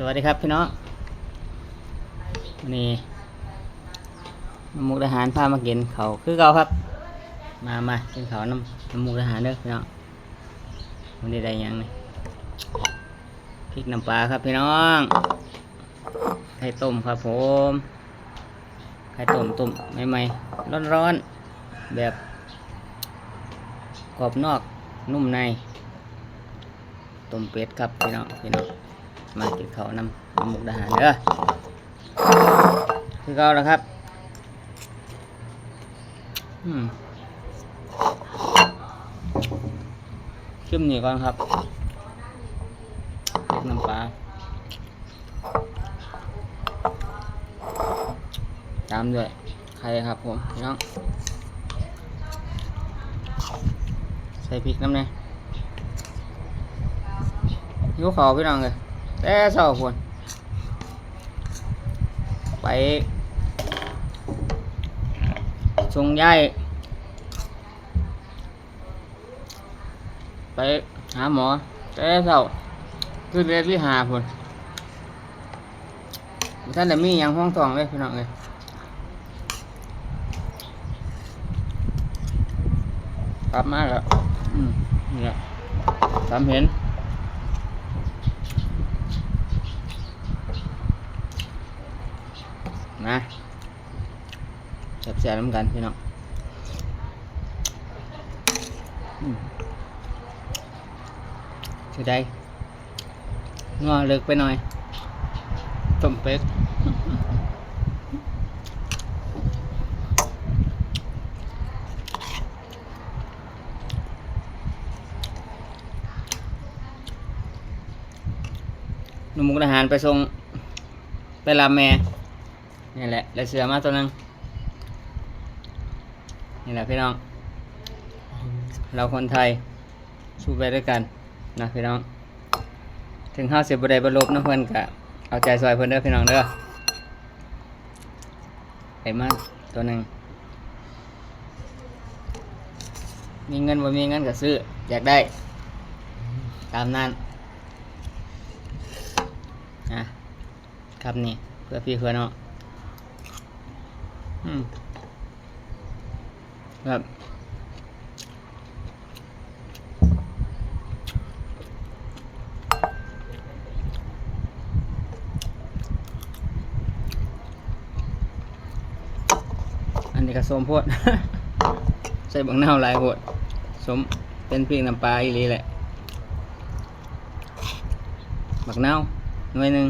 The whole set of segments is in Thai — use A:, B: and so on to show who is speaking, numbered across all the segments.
A: สวัสดีครับพี่น้องวันนี้น้ำมุกทหารพามากินเขาคือเก่าครับ มามากินเขาน้ำน้ำมุกทหารเด้อพี่น้องวันนี้ได้ยังนี่พริกน้ำปลาครับพี่น้องไข่ต้มครับผมไข่ต้มต้มใหม่ๆร้อนๆแบบกรอบนอกนุ่มในต้มเป็ดครับพี่น้องพี่น้อง มากินข้านำนำมุกดาหารเด้อคือเก่าแล้วครับอืมชิมนี่ก่อนครับน้ำปลาตามด้วยไข่ครับผมพี่น้องใส่พริกน้ำเนี่ยหิวข้าพี่น้องเลย แต่เช้าคนไปส่งยายไปหาหมอ แต่เช้าคือเรียนวิหาพุ่นท่านได้มีหยังห้องทองเลยพี่น้องเลยกลับมาแล้วอืมนี่แหละตามเห็น นะแซ่บๆน้ำกันพี่น้องอืมจได้งอเลิกไปหน่อยต้มเป็ดหนุ่มมุกอาหารไปส่งไปลาแม่ นี่แหละได้เสือมาตัวนึงนี่แหละพี่น้อง เราคนไทยสู้ไปด้วยกันนะพี่น้อง ถึงห้าสิบบุได้บรรลุนะเพื่อนกะเอาใจซอยเพื่อนเด้อพี่น้องเด้อไอ้มาตัวหนึ่งมีเงินบ่มีเงินก็ซื้อ อยากได้ ตามนั้นนะครับนี่เพื่อพี่เพื่อนเนาะอืม ครับอันนี้ก็สมโพดใส่บังนาลายโพดสมเป็นพริกน้ำปลาอีหลีแหละบักนาหน่วยหนึ่ง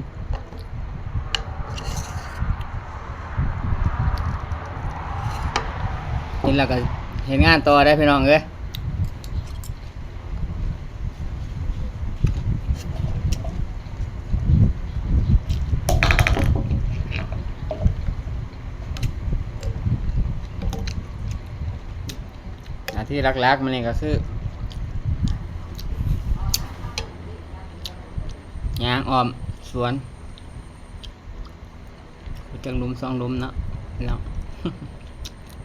A: นี่เราก็เห็นงานต่อได้พี่น้องเอ้ยที่รักๆมันนี่ก็คือยางออมสวนจังลุมสองลุมเนาะพี่น้อง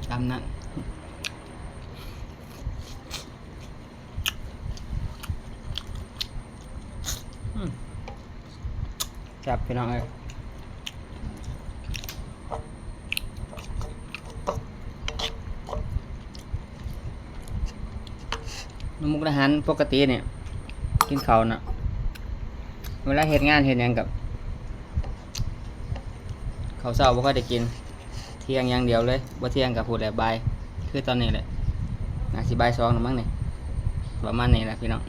A: ตามนั้น จับพี่น้องเอ้ยน้ำมุกอาหารปกติเนี่ย กินเขาน่ะเวลาเหตุงานเหตุยังกับ เขาเศร้าบ่ค่อยได้กิน เที่ยงอย่างเดียวเลยบ่เที่ยงกับพูดแหละบาย คือตอนนี้แหละน่าสิบายสองหรือมั้งเนี่ยประมาณนี้แหละพี่น้อง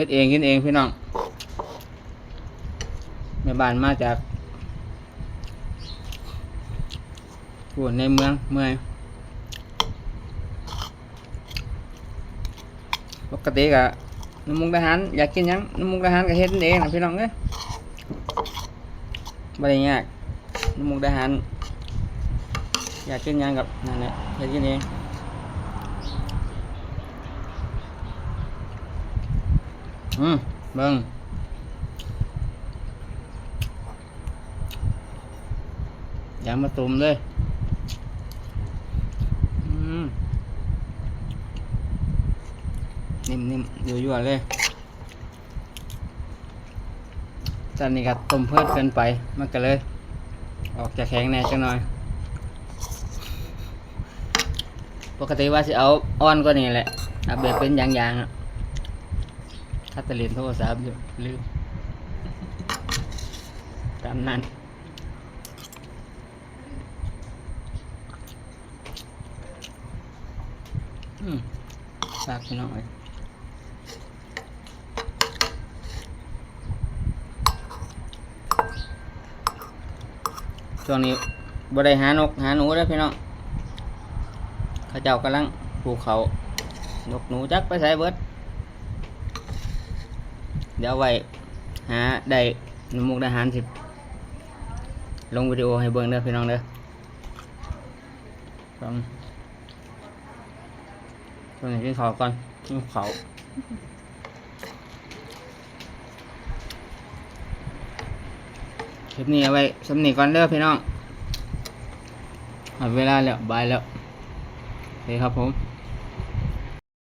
A: ฮ็ดเองกินเองพี่น้องแม่บ้านมาจากพูดในเมืองเมื่องปกติกะน้ำมุกทหารอยากกินยังน้ำมุกทหารก็เฮ็ดเองนะพี่น้องเอ้ยบ่ได้ยากน้ำมุกทหารอยากกินยังกับนั่นแหละเฮ็ดกินเอง อืมเบิ่งยางมาตุมเลย อืม นิ่มๆอยู่ยั่วๆเลยจานนี้ก็ต้มเพิ่มเกินไป มันก็เลย ออกจะแข็งแน่จังหน่อย ปกติว่าสิเอาอ่อนกว่านี้แหละอัปเดตเป็นอย่างๆอะ คัตเตอร์ลินโทรศัพท์อยู่ลืมตามนั้นอืมฝากพี่น้องไว้ช่วงนี้บ่ได้หานกหาหนูแล้วพี่น้องเขาเจ้ากำลังปลูกเขานกหนูจักไปใส่เบิด เดี๋ยวไว้หาได้นมุกดาหารสิลงวิดีโอให้เบิ่งเด้อพี่น้องเด้อต้องต้องกินข้าวก่อนกินข้าวคลิปนี้เอาไว้สำนีก่อนเด้อพี่น้องหมดเวลาแล้วบายแล้วโอเคครับผม